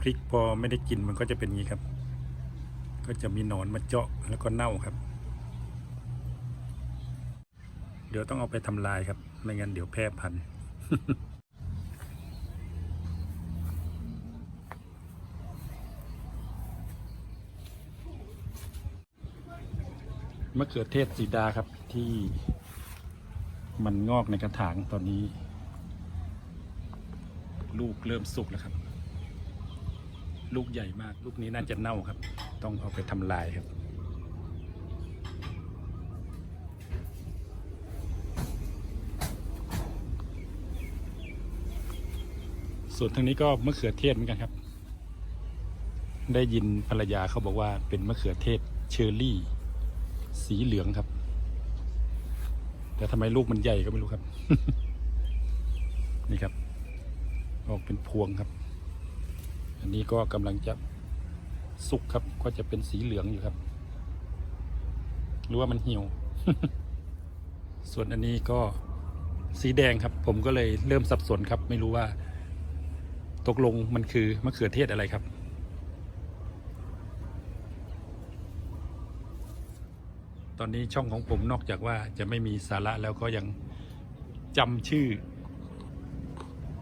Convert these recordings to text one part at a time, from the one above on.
พริกพอไม่ได้กินมันก็จะเป็นอย่างนี้ครับ ก็จะมีหนอนมาเจาะแล้วก็เน่าครับ เดี๋ยวต้องเอาไปทำลายครับ ไม่งั้นเดี๋ยวแพร่พันธุ์มะเขือเทศสีดาครับที่มันงอกในกระถางตอนนี้ ลูกเริ่มสุกแล้วครับ ลูกใหญ่มาก ลูกนี้น่าจะเน่าครับ ต้องเอาไปทำลายครับ ส่วนทางนี้ก็มะเขือเทศเหมือนกันครับ ได้ยินภรรยาเขาบอกว่าเป็นมะเขือเทศเชอร์รี่ สีเหลืองครับ แต่ทำไมลูกมันใหญ่ก็ไม่รู้ครับ นี่ครับ ออกเป็นพวงครับ อันนี้ก็กำลังจะสุกครับ ก็จะเป็นสีเหลืองอยู่ครับ หรือว่ามันเหี่ยว ส่วนอันนี้ก็สีแดงครับ ผมก็เลยเริ่มสับสนครับ ไม่รู้ว่า ตกลงมันคือมะเขือเทศอะไรครับ ตอนนี้ช่องของผมนอกจากว่าจะไม่มีสาระแล้วก็ยังจำชื่อ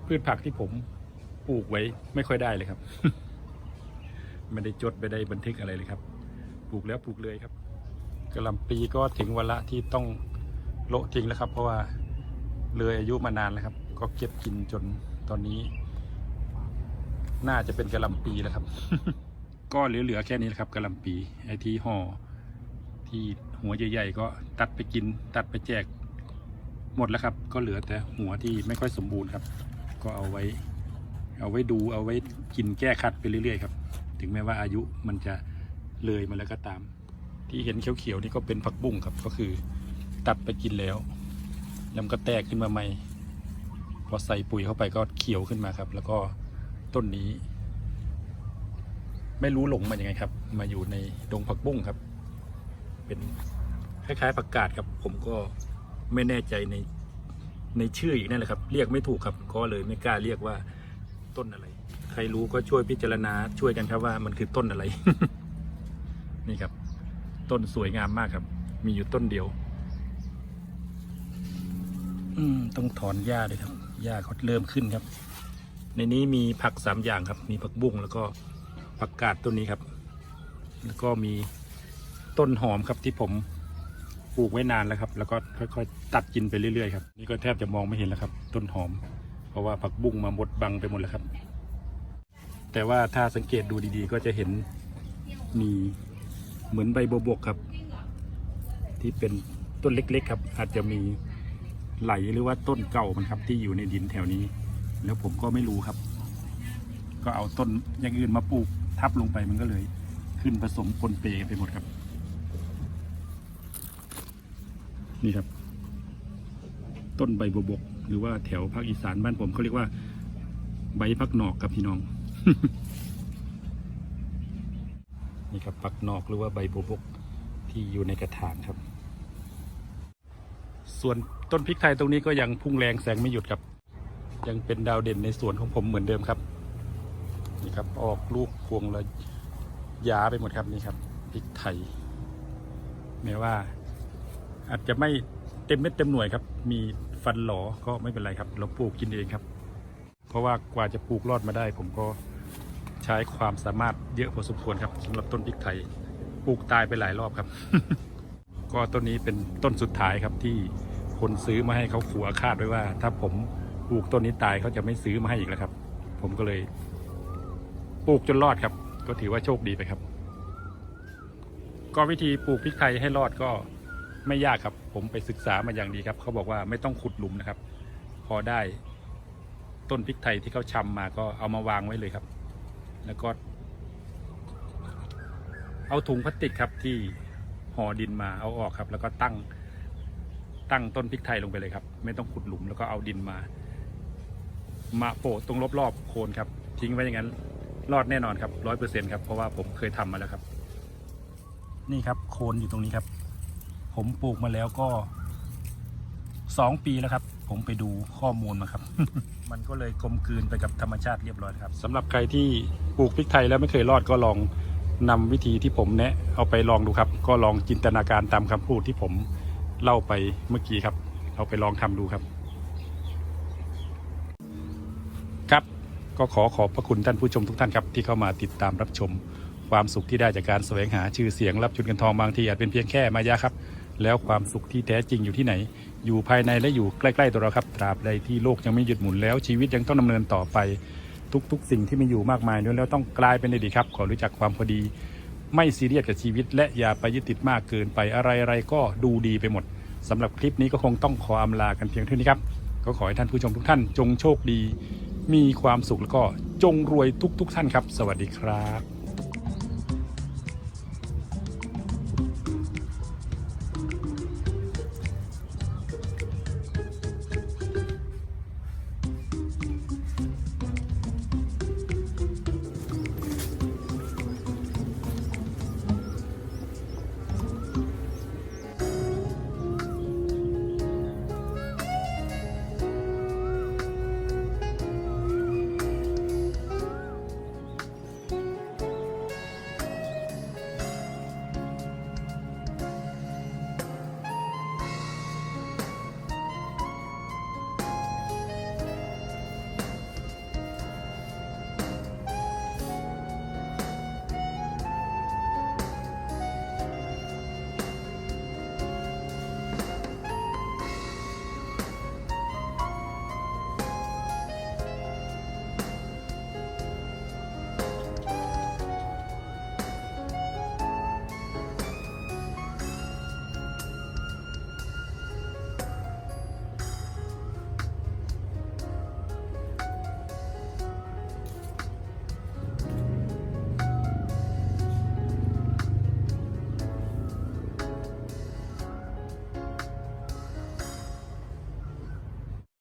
พืชผักที่ผม ปลูกไว้ไม่ค่อยได้เลยครับ ไม่ได้จดไม่ได้บันทึกอะไรเลยครับ ปลูกแล้วปลูกเลยครับกระลำปีก็ถึงวันละที่ต้องโละทิ้งแล้วครับ เพราะว่าเลยอายุมานานแล้วครับ ก็เก็บกินจนตอนนี้ น่าจะเป็นกระลำปีแล้วครับ ก็เหลือๆแค่นี้แหละครับกระลำปีไอที่ห่อที่หัวใหญ่ๆก็ตัดไปกิน ตัดไปแจกหมดแล้วครับ ก็เหลือแต่หัวที่ไม่ค่อยสมบูรณ์ครับ ก็เอาไว้ เอาไว้ดูเอาไว้กินแก้คัดไปเรื่อยๆครับ ถึงแม้ว่าอายุมันจะเลยมาแล้วก็ตาม ที่เห็นเขียวๆนี่ก็เป็นผักบุ้งครับก็คือ ตัดไปกินแล้วแล้วก็แตกขึ้นมาใหม่ พอใส่ปุ๋ยเข้าไปก็เขียวขึ้นมาครับ แล้วก็ต้นนี้ ไม่รู้หลงมาอย่างไงครับ มาอยู่ในดงผักบุ้งครับ เป็นคล้ายๆผักกาดครับ ผมก็ไม่แน่ใจในในชื่ออีกนั่นแหละครับ เรียกไม่ถูกครับ ก็เลยไม่กล้าเรียกว่า ต้นอะไร ใครรู้ก็ช่วยพิจารณาช่วยกันครับว่ามันคือต้นอะไร นี่ครับ ต้นสวยงามมากครับ มีอยู่ต้นเดียว อืมต้องถอนหญ้าเลยครับหญ้าเขาเริ่มขึ้นครับ ในนี้มีผักสามอย่างครับ มีผักบุ้งแล้วก็ผักกาดต้นนี้ครับ แล้วก็มีต้นหอมครับที่ผมปลูกไว้นานแล้วครับ แล้วก็ค่อยๆ ตัดกินไปเรื่อยๆครับ นี่ก็แทบจะมองไม่เห็นแล้วครับ ต้นหอมเพ ราะว่าผักบุ้งมาหมดบังไปหมดแล้วครับ แต่ว่าถ้าสังเกตดูดีๆ ก็จะเห็นมีเหมือนใบบัวบกครับ ที่เป็นต้นเล็ก ๆ ครับ อาจจะมีไหลหรือว่าต้นเก่ามันครับ ที่อยู่ในดินแถวนี้ แล้วผมก็ไม่รู้ครับ ก็เอาต้นอย่างอื่นมาปลูกทับลงไปมันก็เลยขึ้นผสมปนเปนไปหมดครับ นี่ครับ ต้นใบบัวบก หรือว่าแถวภาคอีสานบ้านผมเขาเรียกว่า ใบพักนอกครับพี่น้อง นี่ครับพักนอกหรือว่าใบบัวบกที่อยู่ในกระถางครับ ส่วนต้นพริกไทยตรงนี้ก็ยังพุ่งแรงแสงไม่หยุดครับ ยังเป็นดาวเด่นในสวนของผมเหมือนเดิมครับ นี่ครับออกลูกพวงละยาไปหมดครับนี่ครับพริกไทยแม้ว่าอาจจะไม่เต็มเม็ดเต็มหน่วยครับ มี ฟันหลอก็ไม่เป็นไรครับ เราปลูกกินเองครับ เพราะว่ากว่าจะปลูกรอดมาได้ ผมก็ใช้ความสามารถเยอะพอสมควรครับสำหรับต้นพริกไทยปลูกตายไปหลายรอบครับ ก็ต้นนี้เป็นต้นสุดท้ายครับที่คนซื้อมาให้เขาขู่อาฆาตไว้ว่า ถ้าผมปลูกต้นนี้ตายเขาจะไม่ซื้อมาให้อีกแล้วครับ ผมก็เลยปลูกจนรอดครับ ก็ถือว่าโชคดีไปครับ ก็วิธีปลูกพริกไทยให้รอดก็ไม่ยากครับ ผมไปศึกษามาอย่างดีครับ เขาบอกว่าไม่ต้องขุดหลุมนะครับ พอได้ต้นพริกไทยที่เขาชำมาก็เอามาวางไว้เลยครับ แล้วก็ เอาถุงพลาสติกครับที่ห่อดินมาเอาออกครับ แล้วก็ตั้งตั้งต้นพริกไทยลงไปเลยครับ ไม่ต้องขุดหลุมแล้วก็เอาดินมา มาโปะตรงรอบๆโคนครับ ทิ้งไว้อย่างนั้น รอดแน่นอนครับร้อยเปอร์เซ็นครับเพราะว่าผมเคยทำมาแล้วครับ นี่ครับโคนอยู่ตรงนี้ครับ ผมปลูกมาแล้วก็สองปีแล้วครับ ผมไปดูข้อมูลมาครับ มันก็เลยกลมกลืนไปกับธรรมชาติเรียบร้อยครับสำหรับใครที่ปลูกพริกไทยแล้วไม่เคยรอดก็ลองนำวิธีที่ผมแนะเอาไปลองดูครับ ก็ลองจินตนาการตามคำพูดที่ผมเล่าไปเมื่อกี้ครับเอาไปลองทำดูครับ ครับก็ขอขอบพระคุณท่านผู้ชมทุกท่านครับที่เข้ามาติดตามรับชม ความสุขที่ได้จากการแสวงหาชื่อเสียงรับชุดเงินทองบางทีอาจเป็นเพียงแค่มายาครับ แล้วความสุขที่แท้จริงอยู่ที่ไหน อยู่ภายในและอยู่ใกล้ๆตัวเราครับ ตราบใดที่โลกยังไม่หยุดหมุนแล้วชีวิตยังต้องดำเนินต่อไป ทุกๆ สิ่งที่มีอยู่มากมายนั้นแล้วต้องกลายเป็นอดีตครับขอรู้จักความพอดี ไม่ซีเรียสกับชีวิต และอย่าไปยึดติดมากเกินไปอะไรๆก็ดูดีไปหมดสำหรับคลิปนี้ก็คงต้องขออำลากันเพียงเท่านี้ครับก็ขอให้ท่านผู้ชมทุกท่านจงโชคดี มีความสุขแล้วก็จงรวยทุกๆท่านครับ สวัสดีครับ